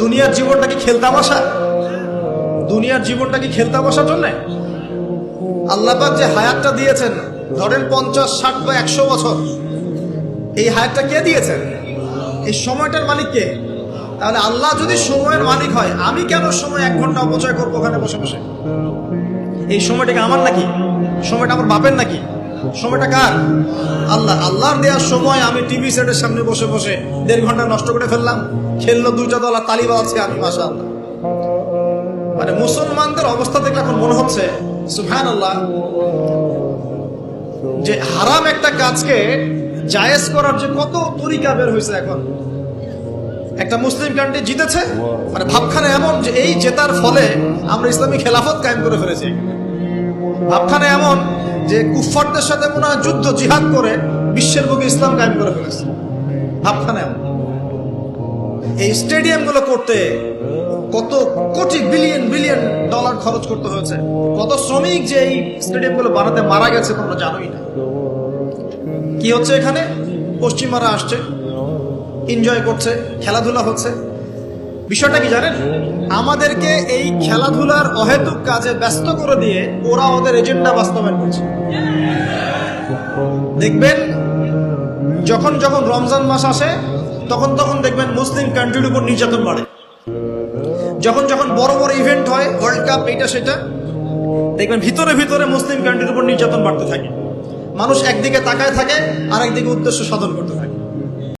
দুনিয়ার জীবনটা কি খেলতামাশা দুনিয়ার জীবনটা কি খেলতামাশার জন্য? আল্লাহ পাক যে হায়াতটা দিয়েছেন, ধরেন পঞ্চাশ, ষাট বা একশো বছর, এই হায়াতটা কে দিয়েছেন? এই সময়টার মালিক কে? তাহলে আল্লাহ যদি সময়ের মালিক হয়, আমি কেন সময় এক ঘণ্টা অপচয় করব ওখানে বসে বসে? এই সময়টাকে আমার নাকি? সময়টা আমার বাপের নাকি? সময়টা কার? আল্লাহ, আল্লাহর দেওয়ার সময় আমি টিভি সেটের সামনে বসে বসে দেড় ঘণ্টা নষ্ট করে ফেললাম। খেললো দুইটা দল আর তালি বাজাচ্ছে আমি মাসা মানে মুসলমানদের অবস্থা দেখলে এখন মনে হচ্ছে সুফহান আল্লাহ যে হারাম একটা কাজকে জায়েজ করার যে কত তরিকা বের হয়েছে এখন। একটা মুসলিম কান্ট্রি জিতেছে মানে ভাবখানা এমন যে এই জেতার ফলে আমরা ইসলামী খেলাফত কায়েম করে ফেলেছি। ভাবখানা এমন যে কুফারদের সাথে মনে হয় যুদ্ধ, জিহাদ করে বিশ্বের বুকে ইসলাম কায়েম করে ফেলেছে। ভাবখানা এমন। এই স্টেডিয়ামগুলো করতে কত কোটি বিলিয়ন বিলিয়ন ডলার খরচ করতে হয়েছে। কত শ্রমিক যে এই স্টেডিয়ামগুলো বানাতে মারা গেছে তোমরা জানোই না। কি হচ্ছে এখানে? পশ্চিমারা আসছে এনজয় করছে, খেলাধুলা হচ্ছে। বিষয়টা কি জানেন? আমাদেরকে এই খেলাধুলার অহেতুক কাজে ব্যস্ত করে দিয়ে ওরা ওদের এজেন্ডা বাস্তবায়ন করছে। দেখবেন, যখন যখন রমজান মাস আসে, তখন তখন দেখবেন মুসলিম কান্ট্রির উপর নির্যাতন বাড়ে। যখন যখন বড় বড় ইভেন্ট হয় ওয়ার্ল্ড কাপ এটা সেটা, দেখবেন ভিতরে ভিতরে মুসলিম কান্ট্রির উপর নির্যাতন বাড়তে থাকে। মানুষ একদিকে তাকায় থাকে আর একদিকে উদ্দেশ্য সাধন করতে